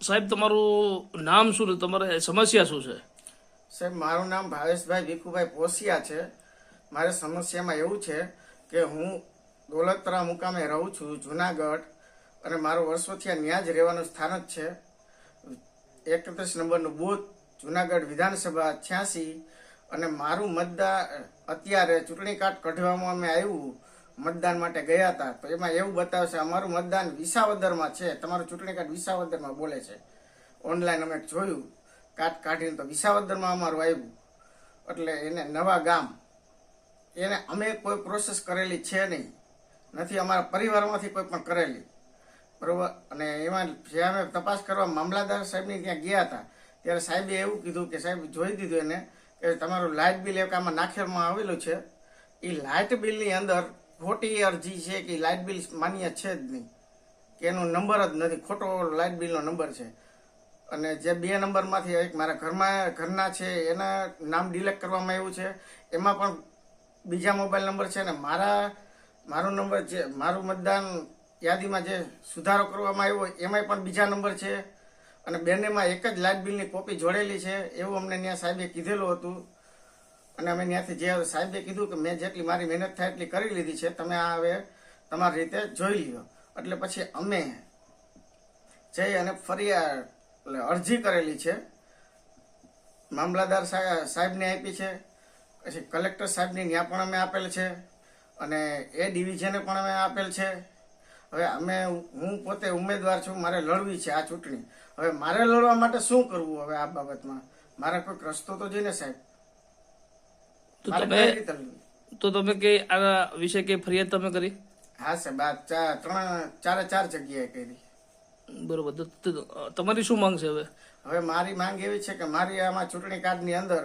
સાહેબ, તમારું નામ શું તમારે સમસ્યા શું છે? સાહેબ, મારું નામ ભાવેશભાઈ ભીખુભાઈ પોસિયા છે. મારે સમસ્યામાં એવું છે કે હું દોલતરા મુકામે રહું છું, જુનાગઢ, અને મારું વર્ષોથી આ ન્યાજ રહેવાનું સ્થાન જ છે. એકત્રીસ નંબરનું બૂથ, જુનાગઢ વિધાનસભા છ્યાસી, અને મારું મતદાર અત્યારે ચૂંટણી કાર્ડ કઢવામાં અમે આવ્યું. મતદાન માટે ગયા હતા. તો એમાં એવું બતાવશે, અમારું મતદાન વિસાવદરમાં છે. તમારું ચૂંટણી કાર્ડ વિસાવદરમાં બોલે છે. ઓનલાઈન અમે જોયું. કાટ કાઢીને તો વિસાવદરમાં અમારું આવ્યું. એટલે એને નવા ગામ. એને અમે કોઈ પ્રોસેસ કરેલી છે નહીં. નથી, અમારા પરિવારમાંથી કોઈ પણ કરેલી. બરોબર? અને એમાં જે અમે તપાસ કરવા મામલાદાર સાહેબની ત્યાં ગયા હતા. ત્યારે સાહેબે એવું કીધું કે, સાહેબ, જોઈ દીધું એને કે તમારું લાઇટ બિલ એક આમાં નાખવામાં આવેલું છે. એ લાઇટ બિલની અંદર ખોટી અરજી છે કે લાઇટ બિલ માન્ય છે જ નહીં. કે એનો નંબર જ નથી. ખોટો લાઇટ બિલનો નંબર છે. અને જે બે નંબરમાંથી એક મારા ઘરમાં, ઘરના છે, એના નામ ડિલેક્ટ કરવામાં આવ્યું છે. એમાં પણ બીજા મોબાઈલ નંબર છે અને મારા, મારો નંબર જે, મારું મતદાન યાદીમાં જે સુધારો કરવામાં આવ્યો, એમાંય પણ બીજા નંબર છે. અને બેનેમાં એક જ લાઇટ બિલની કોપી જોડેલી છે. એવું અમને ત્યાં સાહેબે કીધેલું હતું. અને અમે ત્યાંથી જે સાહેબે કીધું કે મેં જેટલી મારી મહેનત થાય એટલી કરી લીધી છે, તમે આ હવે તમારી રીતે જોઈ લ્યો. એટલે પછી અમે જઈ અને ફરિયાદ એટલે અરજી કરેલી છે. મામલાદાર સાહેબ- સાહેબને આપી છે. પછી કલેક્ટર સાહેબની ત્યાં પણ અમે આપેલ છે. અને એ ડિવિઝને પણ અમે આપેલ છે. હવે અમે હું પોતે ઉમેદવાર છું, મારે લડવી છે આ ચૂંટણી. હવે મારે લડવા માટે શું કરવું હવે આ બાબતમાં? મારે કોઈક રસ્તો તો જોઈને સાહેબ. તો તમે તો તમે કે આ વિશે કઈ ફરિયાદ તમે કરી? હા સાહેબ આ ચા- ત્રણ ચારે ચાર જગ્યાએ કરી. બરોબર તો તો તમારી શું માંગ છે હવે? હવે મારી માંગ એવી છે કે મારી આમાં ચૂંટણી કાર્ડની અંદર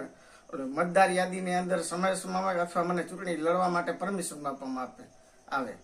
ઓલું મતદાર યાદીની અંદર સમય સમાવે અથવા મને ચૂંટણી લડવા માટે પરમિશન આપવામાં આપે આવે.